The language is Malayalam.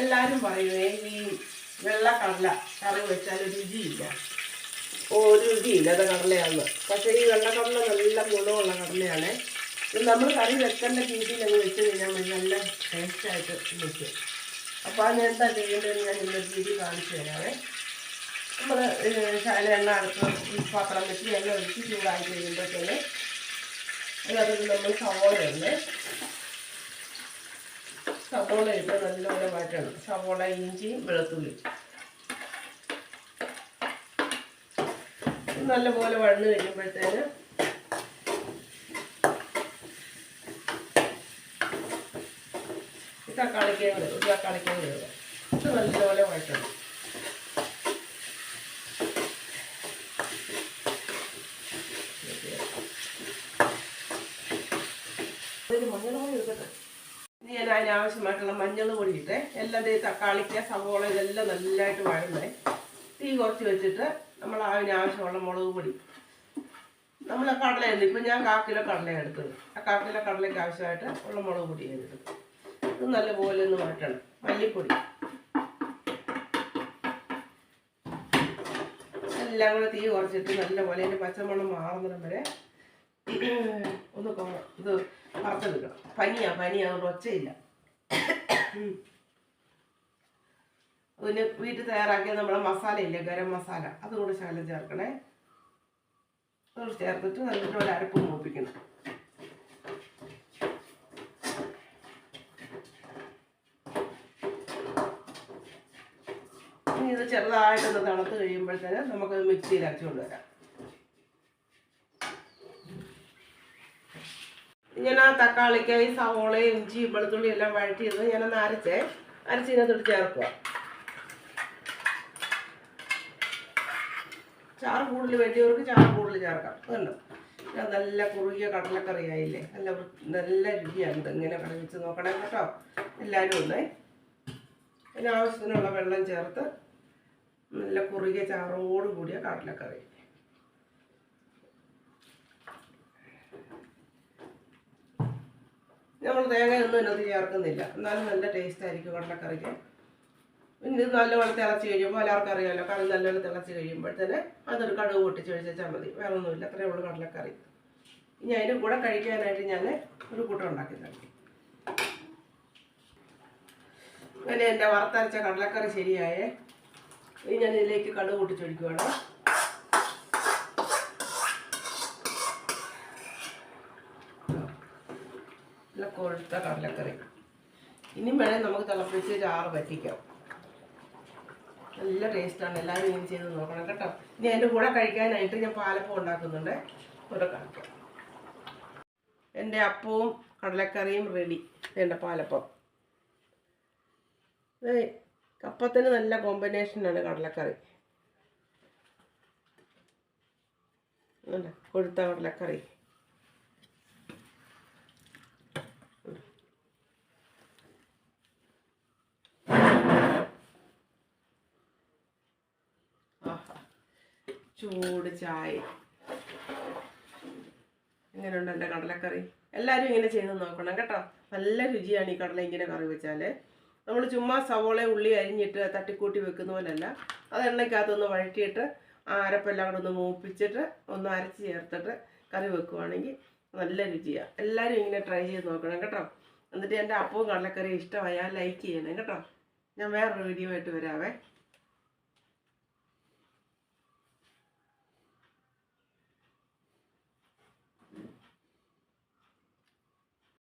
എല്ലാവരും പറയുവേ ഈ വെള്ള കടല കറി വെച്ചാൽ രുചിയില്ല. ഒരു രുചിയില്ലാത്ത കടലയാണ് പക്ഷേ ഈ വെള്ള കടല നല്ല ഗുണമുള്ള കടലയാണ്. നമ്മൾ കറി വെക്കേണ്ട രീതിയിൽ അങ്ങ് വെച്ച് കഴിഞ്ഞാൽ മതി നല്ല ടേസ്റ്റായിട്ട് വെക്കും. അപ്പോൾ അത് എന്താ ചെയ്യേണ്ടതെന്ന് ഞാൻ ഇന്നൊരു രീതി കാണിച്ചു തരാവേ. നമ്മൾ ശാല എണ്ണ അടുത്ത് പാത്രം വെച്ച് എണ്ണ ഒഴിച്ച് ചൂടായി കഴിയുമ്പോഴത്തേന് അതിനകത്ത് നമ്മൾ സവോള ഇടുന്നത് സവോള ഇട്ട് നല്ലപോലെ വഴറ്റണം. സവോള ഇഞ്ചിയും വെളുത്തുള്ളി നല്ലപോലെ വഴന്ന് കഴിയുമ്പോഴത്തേന് തക്കാളിക്കയും ഒരു തക്കാളിക്കയും ഇടുക ഇത് നല്ലപോലെ വഴറ്റണം. ഇതിന് മഞ്ഞൾ എടുക്കട്ടെ ഇനി ഞാൻ അതിനാവശ്യമായിട്ടുള്ള മഞ്ഞൾ പൊടി ഇട്ടേ. എല്ലാം ദേ തക്കാളിക്ക സവോള ഇതെല്ലാം നല്ലതായിട്ട് വഴന്നേ തീ കുറച്ച് വെച്ചിട്ട് നമ്മൾ അതിനാവശ്യമുള്ള മുളക് പൊടി. നമ്മൾ കടല കടലയുണ്ട്. ഇപ്പം ഞാൻ കാ കിലോ എടുത്തത്. ആ കാ കിലോ കടലയ്ക്ക് ആവശ്യമായിട്ട് ഉള്ള മുളക് പൊടി എടുത്തത്. എടുത്തു ഇത് നല്ലപോലെ ഒന്ന് മാറ്റണം മല്ലിപ്പൊടി. എല്ലാം കൂടെ തീ കുറച്ചിട്ട് നല്ലപോലെ അതിന്റെ പച്ചമണം മാറുന്നിടം വരെ ഒന്ന് ഇത് വറുത്തെടുക്കണം പനിയാ പനിയാ അതുകൊണ്ട് ഒച്ചയില്ല. അതിന് പിന്നെ വീട്ടിൽ തയ്യാറാക്കിയ നമ്മളെ മസാല ഇല്ലേ ഗരം മസാല അതും കൂടെ ശകലം ചേർക്കണേ. അതുകൂടെ ചേർത്തിട്ട് നല്ലപോലെ അരപ്പ് മൂപ്പിക്കണം. ഇനി ഇത് ചെറുതായിട്ടൊന്ന് തണുത്ത് കഴിയുമ്പോഴത്തേന് നമുക്കത് മിക്സിയിൽ അരച്ചുകൊണ്ട് വരാം ഞാൻ ആ തക്കാളിക്കായി സവോള ഇഞ്ചി വെളുത്തുള്ളി എല്ലാം വഴറ്റിയത് ഞാനൊന്ന് അരച്ചേ. അരച്ച് ഇതിനകത്തോട്ട് ചേർക്കുക. ചാറ് കൂടുതൽ വേണ്ടിയവർക്ക് ചാറ് കൂടുതൽ ചേർക്കാം. ഞാൻ നല്ല കുറുകിയ കടലക്കറി ആയില്ലേ നല്ല നല്ല രുചിയാണ് ഇങ്ങനെ കറി വെച്ച് നോക്കണേ കേട്ടോ. എല്ലാവരും ഒന്നേ അതിന് ആവശ്യത്തിനുള്ള വെള്ളം ചേർത്ത് നല്ല കുറുകിയ ചാറോട് കൂടിയ കടലക്കറി. നമ്മൾ തേങ്ങയൊന്നും ഇതിനകത്ത് ചേർക്കുന്നില്ല എന്നാലും നല്ല ടേസ്റ്റ് ആയിരിക്കും കടലക്കറിക്ക്. ഇത് നല്ലപോലെ തിളച്ച് കഴിയുമ്പോൾ എല്ലാവർക്കും അറിയാമല്ലോ കറി നല്ലപോലെ തിളച്ച് കഴിയുമ്പോഴത്തേന് അതൊരു കടുക് പൊട്ടിച്ച് വെച്ചാൽ മതി. വേറെ ഒന്നുമില്ല അത്രയേ ഉള്ളൂ കടലക്കറി. ഇനി അതിന്റെ കൂടെ കഴിക്കാനായിട്ട് ഞാൻ ഒരു കൂട്ടം ഉണ്ടാക്കി തരാം അങ്ങനെ എന്റെ വറുത്തരച്ച കടലക്കറി ശരിയായേ. ഇനി ഞാൻ ഇതിലേക്ക് കടുക് പൊട്ടിച്ചൊഴിക്കുവാണ് നല്ല കൊഴുത്ത കടലക്കറി. ഇനി വേണേൽ നമുക്ക് തിളപ്പിച്ച് ചാറ് പറ്റിക്കാം നല്ല ടേസ്റ്റാണ് എല്ലാവരും ഇങ്ങനെ ചെയ്ത് നോക്കണം കേട്ടോ. ഇനി അതിന്റെ കൂടെ കഴിക്കാനായിട്ട് ഞാൻ പാലപ്പം ഉണ്ടാക്കുന്നുണ്ട്. കൂടെ കാണിക്കാം. എന്റെ അപ്പവും കടലക്കറിയും റെഡി എന്റെ പാലപ്പം. കപ്പത്തിന് നല്ല കോമ്പിനേഷനാണ് കടലക്കറി. കൊഴുത്ത കടലക്കറി. ചൂട് ചായ. എങ്ങനെയുണ്ട് എന്റെ കടലക്കറി? എല്ലാവരും ഇങ്ങനെ ചെയ്ത് നോക്കണം കേട്ടോ. നല്ല രുചിയാണ് ഈ കടല ഇങ്ങനെ കറി വെച്ചാൽ നമ്മൾ ചുമ്മാ സവോള ഉള്ളി അരിഞ്ഞിട്ട് തട്ടിക്കൂട്ടി വെക്കുന്ന പോലെയല്ല അത് എണ്ണയ്ക്കകത്തൊന്ന് വഴറ്റിയിട്ട് അരപ്പെല്ലാം കൂടെ ഒന്ന് മൂപ്പിച്ചിട്ട് ഒന്ന് അരച്ച് ചേർത്തിട്ട് കറി വെക്കുവാണെങ്കിൽ നല്ല രുചിയാണ് എല്ലാവരും ഇങ്ങനെ ട്രൈ ചെയ്ത് നോക്കണം കേട്ടോ. എന്നിട്ട് എന്റെ അപ്പവും കടലക്കറി ഇഷ്ടമായാൽ ലൈക്ക് ചെയ്യണം കേട്ടോ. ഞാൻ വേറൊരു വീഡിയോ ആയിട്ട് വരാവേ.